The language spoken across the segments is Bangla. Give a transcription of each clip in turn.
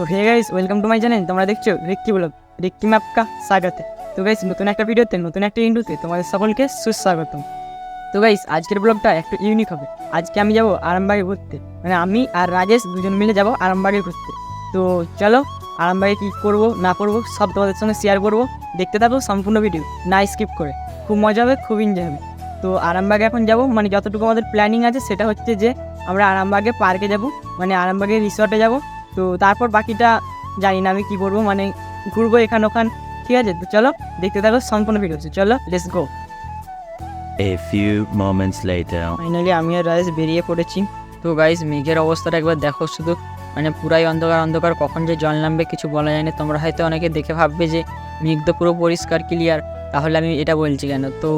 তো hey guys welcome to my channel তোমরা দেখছ রিক্কি ব্লগ রিক্কি ম্যাপকা স্বাগতে। তো গাইস নতুন একটা ভিডিওতে নতুন একটা ইন্টুতে তোমাদের সকলকে সুস্বাগতম। তো গাইস আজকের ব্লগটা একটু ইউনিক হবে। আজকে আমি যাব আরামবাগে ঘুরতে। মানে আমি আর রাজেশ দুজন মিলে যাব আরামবাগে ঘুরতে। তো চলো, আরামবাগে কী করব, না করব, সব তোমাদের সঙ্গে শেয়ার করব। দেখতে থাকো সম্পূর্ণ ভিডিও না স্কিপ করে। খুব মজা হবে, খুব এনজয় হবে। তো আরামবাগে এখন যাব মানে যতটুকু আমাদের প্ল্যানিং আছে, সেটা হচ্ছে যে আমরা আরামবাগে পার্কে যাব মানে আরামবাগে রিসর্টে যাব। তো তারপর বাকিটা জানি না আমি কী করব মানে ঘুরবো এখান ওখান ঠিক আছে? তো চলো দেখতে থাকো সম্পূর্ণ ভিডিও চলো let's go A few moments later. Finally আমি আর রাজেশ বেরিয়ে পড়েছি। তো গাইস মেঘের অবস্থাটা একবার দেখো শুধু। মানে পুরাই অন্ধকার অন্ধকার কখন যে জল নামবে কিছু বলা যায় না। তোমরা হয়তো অনেকে দেখে ভাববে যে মেঘ তো পুরো পরিষ্কার ক্লিয়ার তাহলে আমি এটা বলছি কেন? তো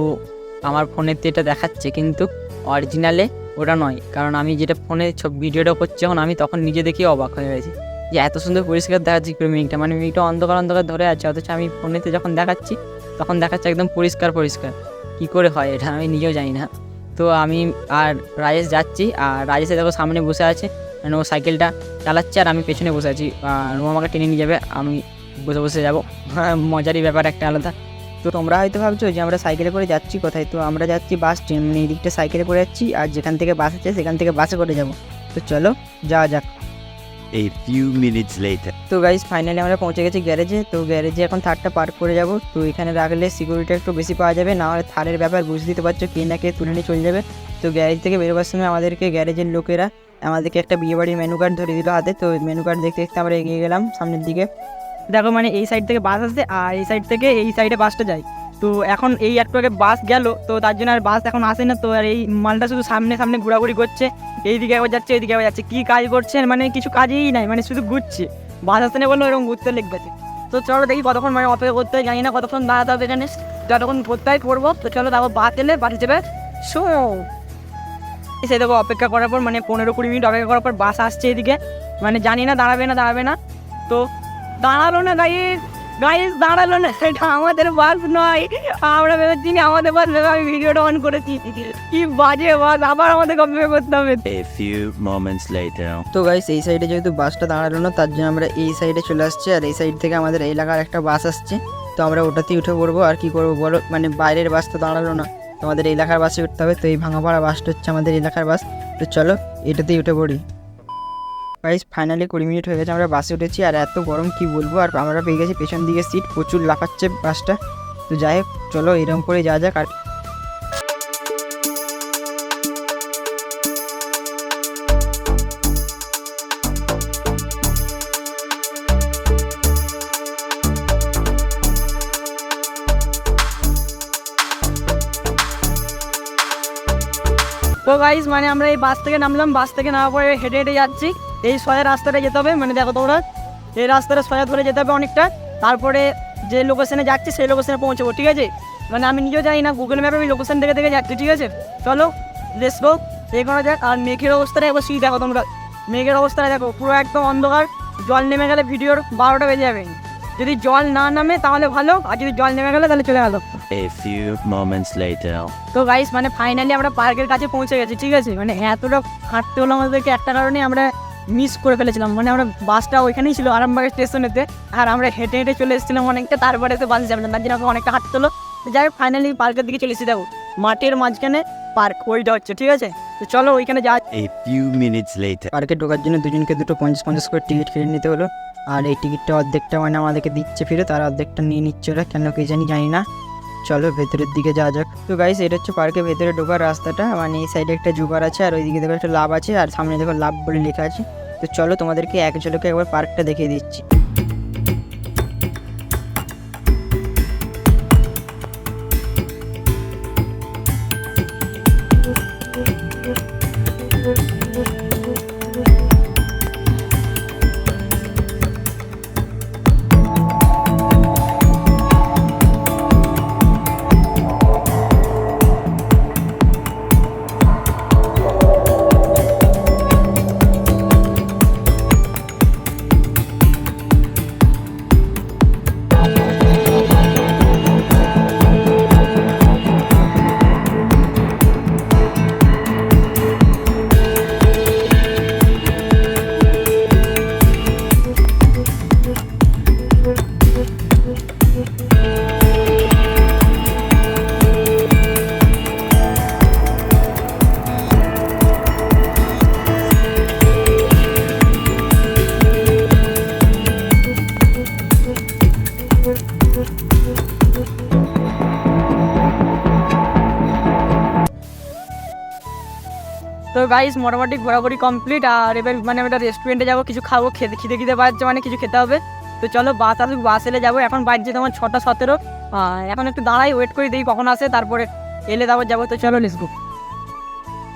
আমার ফোনেতে এটা দেখাচ্ছে কিন্তু অরিজিনালে ওটা নয়। কারণ আমি যেটা ফোনে ছবি ভিডিওটা করছি যখন, আমি তখন নিজে দেখেই অবাক হয়ে গেছি যে এত সুন্দর পরিষ্কার দেখাচ্ছি মেঘটা। মানে মেঘটা অন্ধকার অন্ধকার ধরে আছে, অথচ আমি ফোনেতে যখন দেখাচ্ছি, তখন দেখাচ্ছে একদম পরিষ্কার পরিষ্কার। কি করে হয় এটা? আমি নিজেও জানি না। তো আমি আর রাজেশ যাচ্ছি, আর রাজেশে দেখো সামনে বসে আছে মানে ও সাইকেলটা চালাচ্ছে আর আমি পেছনে বসে আছি। আর ও আমাকে টেনে নিয়ে যাবে, আমি বসে বসে যাব। মজারই ব্যাপার একটা আলাদা। তো তোমরা হয়তো ভাবছ যে আমরা সাইকেলে করে যাচ্ছি কোথায়? তো আমরা যাচ্ছি বাস ট্রেন মানে এই দিকটা সাইকেলে করে যাচ্ছি আর যেখান থেকে বাস আছে সেখান থেকে বাসে করে যাব। তো চলো যাওয়া যাক। A few minutes later. তো গাইজ ফাইনালি আমরা পৌঁছে গেছি গ্যারেজে। তো গ্যারেজে এখন থারটা পার্ক করে যাব। তো এখানে রাখলে সিকিউরিটি একটু বেশি পাওয়া যাবে। না হলে থারের ব্যাপার বুঝতে দিতে পারছ কে না কে তুলে নিয়ে চলে যাবে। তো গ্যারেজ থেকে বেরোবার সময় আমাদেরকে গ্যারেজের লোকেরা আমাদেরকে একটা বিয়েবাড়ির মেনু কার্ড ধরে দিল হাতে। তো মেনু কার্ড দেখতে দেখতে আমরা এগিয়ে গেলাম সামনের দিকে। দেখো মানে এই সাইড থেকে বাস আসছে আর এই সাইড থেকে এই সাইডে বাসটা যায়। তো এখন এই একটু আগে বাস গেল, তো তার জন্য আর বাস এখন আসে না, তো আর এই মালটা শুধু সামনে সামনে ঘোরাঘুরি করছে। এইদিকে একবার যাচ্ছে এইদিকে একবার যাচ্ছে। কী কাজ করছে? মানে কিছু কাজই নাই মানে শুধু ঘুরছে। বাস আসতে না বলল, এরকম ঘুরতে লেগে তো চলো দেখি কতক্ষণ মানে অপেক্ষা করতে হয়, জানি না কতক্ষণ দাঁড়াতে হবে জানিস যতক্ষণ হয় করব তো চলো তারপর বাস এলে বাসে যাবে। শো সে দেখো অপেক্ষা করার পর মানে পনেরো কুড়ি মিনিট অপেক্ষা করার পর বাস আসছে এদিকে। মানে জানি না দাঁড়াবে না দাঁড়াবে না। তো দাঁড়াল না গাইস গাইস দাঁড়াল না এটা আমাদের বাস নয়। আমরা ভেবেছি আমাদের বাস ভেবে আমি ভিডিওটা অন করেছি। কি বাজে বাস আবার আমাদের অপেক্ষা করতে হবে। A few moments later. তো গাইস এই সাইডে যেহেতু বাসটা দাঁড়াল না তার জন্য আমরা এই সাইডে চলে আসছি আর এই সাইড থেকে আমাদের এলাকার একটা বাস আসছে। তো আমরা ওটাতেই উঠে পড়ব আর কি করব বলো? মানে বাইরের বাস তো দাঁড়াল না তো আমাদের এলাকার বাসে উঠতে হবে। তো এই ভাঙাপাড়া বাসটা হচ্ছে আমাদের এলাকার বাস। তো চলো এটাতেই উঠে পড়ি। গাইস ফাইনালি কুড়ি মিনিট হয়ে গেছে, আমরা বাসে উঠেছি, আর এত গরম, কি বলব? আর আমরা পেয়ে গেছি পেছন দিকে সিট প্রচুর লাফাচ্ছে বাসটা তো যাই হোক, চলো এরকম করে যা যাক, আর তো গাইস মানে আমরা এই বাস থেকে নামলাম বাস থেকে নামার পরে হেঁটে হেঁটে যাচ্ছি। এই সোজা রাস্তাটা যেতে হবে মানে দেখো তোমরা এই রাস্তাটা সোজা ধরে যেতে হবে অনেকটা তারপরে যে লোকেশনে যাচ্ছি সেই লোকেশনে পৌঁছবো ঠিক আছে? মানে আমি নিজেও জানি না গুগল ম্যাপে আমি লোকেশন দেখে দেখে যাচ্ছি ঠিক আছে? চলো লেটস গো এই করা যাক আর মেঘের অবস্থাটা একবার সেই দেখো তোমরা। মেঘের অবস্থাটা দেখো পুরো একদম অন্ধকার জল নেমে গেলে ভিডিওর বারোটা বেজে যাবে। যদি জল না নামে তাহলে ভালো আর যদি জল নেমে গেলে তাহলে চলে গেলো। A few moments later. তো গাইস মানে ফাইনালি আমরা পার্কের কাছে পৌঁছে গেছি ঠিক আছে? মানে এতটা হাঁটতে হলো আমাদেরকে একটা কারণে আমরা মিস করে ফেলেছিলাম। মানে আমরা বাসটা ওইখানেই ছিল আরামবাগ স্টেশনেতে আর আমরা হেঁটে হেঁটে চলে এসেছিলাম অনেকটা তারপরে তো বাসে যাবে না তার জন্য আমাকে অনেকটা হাঁটতে হলো। যাই হোক ফাইনালি পার্কের দিকে চলে এসেছি। দেখো মাঠের মাঝখানে পার্ক ওইটা হচ্ছে ঠিক আছে? তো চলো ওইখানে যা few minutes later. পার্কে ঢোকার জন্য দুজনকে দুটো পঞ্চাশ পঞ্চাশ করে টিকিট কেটে নিতে হলো। আর এই টিকিটটা অর্ধেকটা মানে আমাদেরকে দিচ্ছে ফিরে তার অর্ধেকটা নিয়ে নিচ্ছে ওরা। কেন কি জানি জানি না। চলো ভেতরের দিকে যাওয়া যাক। তো গাইস এটা হচ্ছে পার্কের ভেতরে ঢোকার রাস্তাটা। মানে এই সাইডে একটা জুগার আছে আর ওইদিকে দেখো একটা লাভ আছে আর সামনে দেখো লাভ বলে লেখা আছে। তো চলো তোমাদেরকে এক ঝলকে একবার পার্কটা দেখিয়ে দিচ্ছি। তো গাইস মোটামুটি ঘোরাঘুরি কমপ্লিট আর এবার মানে আমরা রেস্টুরেন্টে যাব, কিছু খাব, খেতে খিদে খিদে বাজছে মানে কিছু খেতে হবে। তো চলো বাস আসুক বাস এলে যাব। এখন বাজছে তোমার ছটা সতেরো। এখন একটু দাঁড়াই ওয়েট করি, দেখি কখন আসে। তারপরে এলে তারপর যাব। তো চলো লেটস গো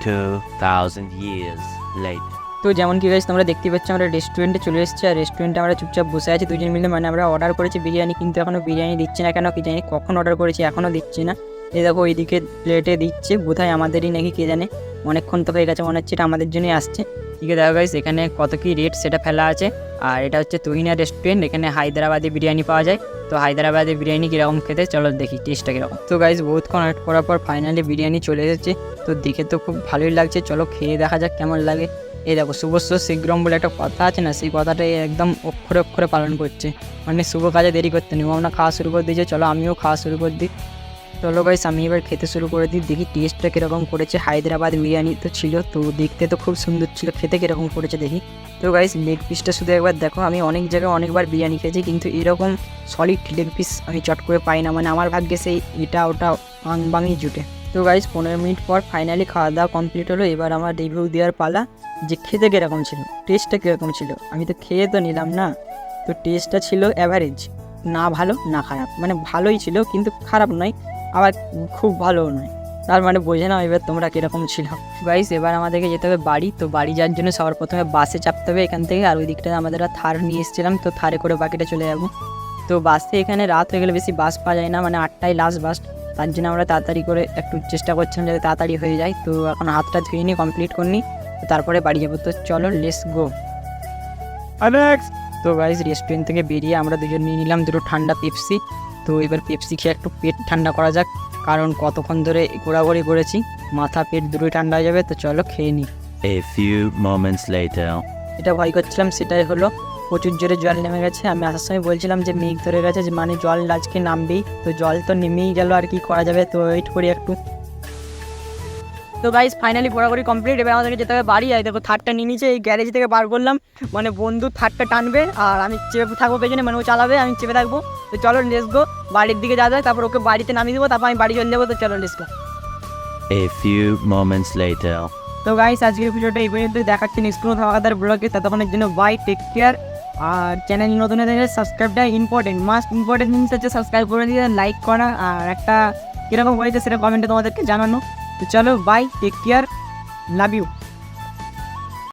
2000 years later. তো যেমন কি গাইস তোমরা দেখতে পাচ্ছ আমরা রেস্টুরেন্টে চলে এসেছি। আর রেস্টুরেন্টে আমরা চুপচাপ বসে আছি, দুজন মিলে। মানে আমরা অর্ডার করেছি বিরিয়ানি, কিন্তু এখনও বিরিয়ানি দিচ্ছে না কেন, কি জানি কখন অর্ডার করেছি এখনও দিচ্ছে না। এই দেখো ওইদিকে প্লেটে দিচ্ছে, বোধহয় আমাদেরই নাকি, কে জানে। অনেকক্ষণ তো হয়ে গেছে, মনে হচ্ছে এটা আমাদের জন্যই আসছে। ঠিক আছে, দেখো গাইস এখানে কত কি রেট সেটা ফেলা আছে। আর এটা হচ্ছে তুহিনা রেস্টুরেন্ট এখানে হায়দ্রাবাদি বিরিয়ানি পাওয়া যায়। তো হায়দ্রাবাদি বিরিয়ানি কীরকম খেতে, চলো দেখি টেস্টটা কীরকম। তো গাইস বহুতক্ষণ ওয়েট করার পর ফাইনালি বিরিয়ানি চলে এসেছে। তো দেখে তো খুব ভালোই লাগছে, চলো খেয়ে দেখা যাক কেমন লাগে। এই দেখো শুভস্ব শীঘ্রম বলে একটা কথা আছে না, সেই কথাটাই একদম অক্ষরে অক্ষরে পালন করছে। মানে শুভ কাজে দেরি করতে নেই আমরা খাওয়া শুরু করে দিয়েছে, চলো আমিও খাওয়া শুরু করে দিই। চলো গাইস আমি এবার খেতে শুরু করে দিই, দেখি টেস্টটা কীরকম করেছে। হায়দ্রাবাদ বিরিয়ানি তো ছিল, তো দেখতে তো খুব সুন্দর ছিল, খেতে কীরকম করেছে দেখি। তো গাইস লেগ পিসটা শুধু একবার দেখো, আমি অনেক জায়গায় অনেকবার বিরিয়ানি খেয়েছি, কিন্তু এরকম সলিড লেগ পিস আমি চট করে পাই না মানে আমার ভাগ্যে সেই এটা ওটা বাং বাঙি জুটে। তো গাইস পনেরো মিনিট পর ফাইনালি খাওয়া দাওয়া কমপ্লিট হলো, এবার আমার রিভিউ দেওয়ার পালা। যে খেতে কীরকম ছিল টেস্টটা কীরকম ছিল? আমি তো খেয়ে তো নিলাম না। তো টেস্টটা ছিল অ্যাভারেজ না ভালো, না খারাপ। মানে ভালোই ছিল, কিন্তু খারাপ নয়, আবার খুব ভালোও নয়। তার মানে বোঝে না এবার তোমরা কীরকম ছিল। গাইস এবার আমাদেরকে যেতে হবে বাড়ি। তো বাড়ি যাওয়ার জন্য সবার প্রথমে বাসে চাপতে হবে এখান থেকে, আর ওই দিকটা আমাদের থার নিয়ে এসেছিলাম, তো থারে করে বাকিটা চলে যাব। তো বাসে এখানে রাত হয়ে গেলে বেশি বাস পাওয়া যায় না মানে আটটায় লাস্ট বাস তার জন্য আমরা তাড়াতাড়ি করে একটু চেষ্টা করছিলাম যাতে তাড়াতাড়ি হয়ে যায়। তো এখন হাতটা ধুয়ে নিই কমপ্লিট করে নিই তো তারপরে বাড়ি যাব। তো চলো লেস গো তো গাইজ রেস্টুরেন্ট থেকে বেরিয়ে আমরা দুজন নিয়ে নিলাম দুটো ঠান্ডা পেপসি তো এবার পেপসি খেয়ে একটু পেট ঠান্ডা করা যাক কারণ কতক্ষণ ধরে ঘোরাঘুরি করেছি মাথা পেট দুটোই ঠান্ডা হয়ে যাবে তো চলো খেয়ে নিই A few moments later. এটা ভয় করছিলাম সেটাই হলো প্রচুর জোরে জল নেমে গেছে। আমি আসার সময় বলছিলাম যে মেঘ ধরে গেছে যে মানে জল আজকে নামবেই। তো জল তো নেমেই গেল আর কি করা যাবে? তো ওয়েট করি একটু। তো গাইস ফাইনালি ঘোরাঘুরি কমপ্লিট এবার আমাদেরকে যেতে হবে বাড়ি। আর দেখো থার্ডটা নিয়ে নিচে এই গ্যারেজ থেকে বার করলাম। মানে বন্ধু থার্ডটা টানবে আর আমি চেপে থাকব পেছনে মানে ও চালাবে আমি চেপে থাকব। তো চলো লেসগো বাড়ির দিকে যাওয়া যায় তারপর ওকে বাড়িতে নামিয়ে দেবো তারপর আমি বাড়ি চলে যাব তো চলো let's go A few moments later. তো গাইস আজকের ভিডিওটা এই পর্যন্ত দেখাচ্ছি নেক্সট কোনো ধামাকাদার ব্লগে ততক্ষণের জন্য বাই টেক কেয়ার আর চ্যানেল নতুন হয়ে সাবস্ক্রাইবটা ইম্পর্টেন্ট মাস্ট ইম্পর্টেন্ট জিনিস হচ্ছে সাবস্ক্রাইব করে দিয়ে লাইক করা। আর একটা কীরকম হয়েছে সেটা কমেন্টে তোমাদেরকে জানানো। তো চলো bye take care love you